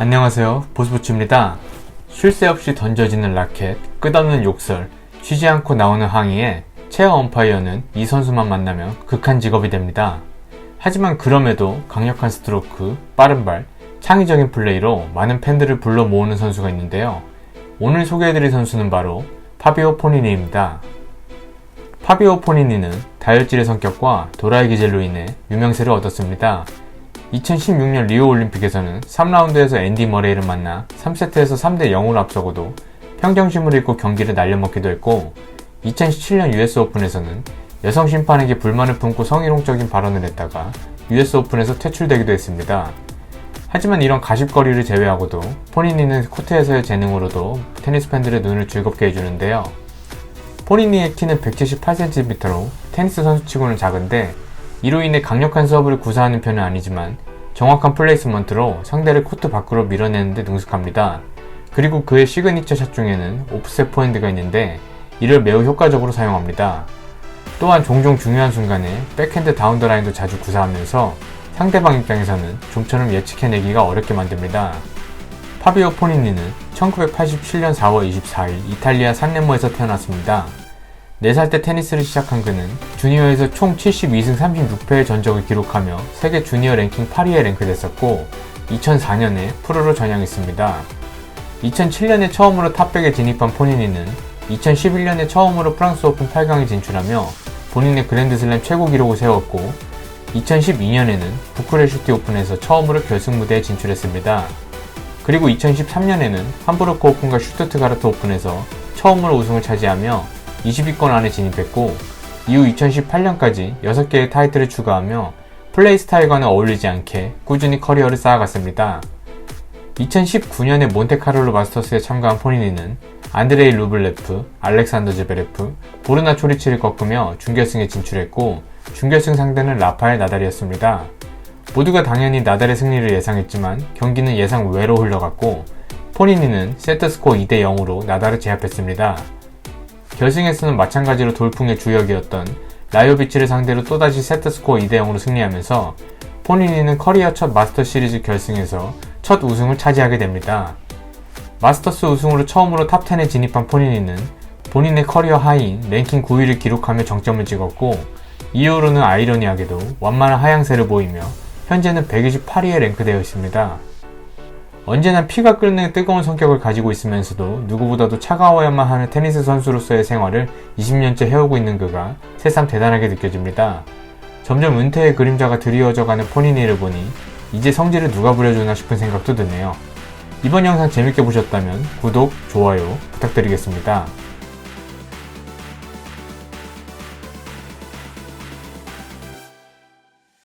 안녕하세요. 보스부츠입니다. 쉴 새 없이 던져지는 라켓, 끝없는 욕설, 쉬지 않고 나오는 항의에 체어 엄파이어는 이 선수만 만나면 극한 직업이 됩니다. 하지만 그럼에도 강력한 스트로크, 빠른 발, 창의적인 플레이로 많은 팬들을 불러 모으는 선수가 있는데요. 오늘 소개해드릴 선수는 바로 파비오 포니니입니다. 파비오 포니니는 다혈질의 성격과 도라이 기질로 인해 유명세를 얻었습니다. 2016년 리오 올림픽에서는 3라운드에서 앤디 머레이를 만나 3세트에서 3대 0으로 앞서고도 평정심을 잃고 경기를 날려먹기도 했고 2017년 US 오픈에서는 여성 심판에게 불만을 품고 성희롱적인 발언을 했다가 US 오픈에서 퇴출되기도 했습니다. 하지만 이런 가십거리를 제외하고도 포니니는 코트에서의 재능으로도 테니스 팬들의 눈을 즐겁게 해주는데요. 포니니의 키는 178cm로 테니스 선수치고는 작은데 이로 인해 강력한 서브를 구사하는 편은 아니지만 정확한 플레이스먼트로 상대를 코트 밖으로 밀어내는데 능숙합니다. 그리고 그의 시그니처 샷 중에는 오프셋 포핸드가 있는데 이를 매우 효과적으로 사용합니다. 또한 종종 중요한 순간에 백핸드 다운더 라인도 자주 구사하면서 상대방 입장에서는 좀처럼 예측해내기가 어렵게 만듭니다. 파비오 포니니는 1987년 4월 24일 이탈리아 산레모에서 태어났습니다. 4살 때 테니스를 시작한 그는 주니어에서 총 72승 36패의 전적을 기록하며 세계 주니어 랭킹 8위에 랭크됐었고 2004년에 프로로 전향했습니다. 2007년에 처음으로 탑백에 진입한 포니니는 2011년에 처음으로 프랑스 오픈 8강에 진출하며 본인의 그랜드슬램 최고 기록을 세웠고 2012년에는 부크레슈티 오픈에서 처음으로 결승 무대에 진출했습니다. 그리고 2013년에는 함부르크 오픈과 슈투트가르트 오픈에서 처음으로 우승을 차지하며 20위권 안에 진입했고 이후 2018년까지 6개의 타이틀을 추가하며 플레이 스타일과는 어울리지 않게 꾸준히 커리어를 쌓아갔습니다. 2019년에 몬테카를로 마스터스에 참가한 포니니는 안드레이 루블레프, 알렉산더 제베레프, 보르나 초리치를 꺾으며 준결승에 진출했고 준결승 상대는 라파엘 나달이었습니다. 모두가 당연히 나달의 승리를 예상했지만 경기는 예상 외로 흘러갔고 포니니는 세트 스코어 2대 0으로 나달을 제압했습니다. 결승에서는 마찬가지로 돌풍의 주역이었던 라이오비치를 상대로 또다시 세트스코어 2대 0으로 승리하면서 포니니는 커리어 첫 마스터 시리즈 결승에서 첫 우승을 차지하게 됩니다. 마스터스 우승으로 처음으로 탑10에 진입한 포니니는 본인의 커리어 하이인 랭킹 9위를 기록하며 정점을 찍었고 이후로는 아이러니하게도 완만한 하향세를 보이며 현재는 128위에 랭크되어 있습니다. 언제나 피가 끓는 뜨거운 성격을 가지고 있으면서도 누구보다도 차가워야만 하는 테니스 선수로서의 생활을 20년째 해오고 있는 그가 새삼 대단하게 느껴집니다. 점점 은퇴의 그림자가 드리워져가는 포니니를 보니 이제 성질을 누가 부려주나 싶은 생각도 드네요. 이번 영상 재밌게 보셨다면 구독, 좋아요 부탁드리겠습니다.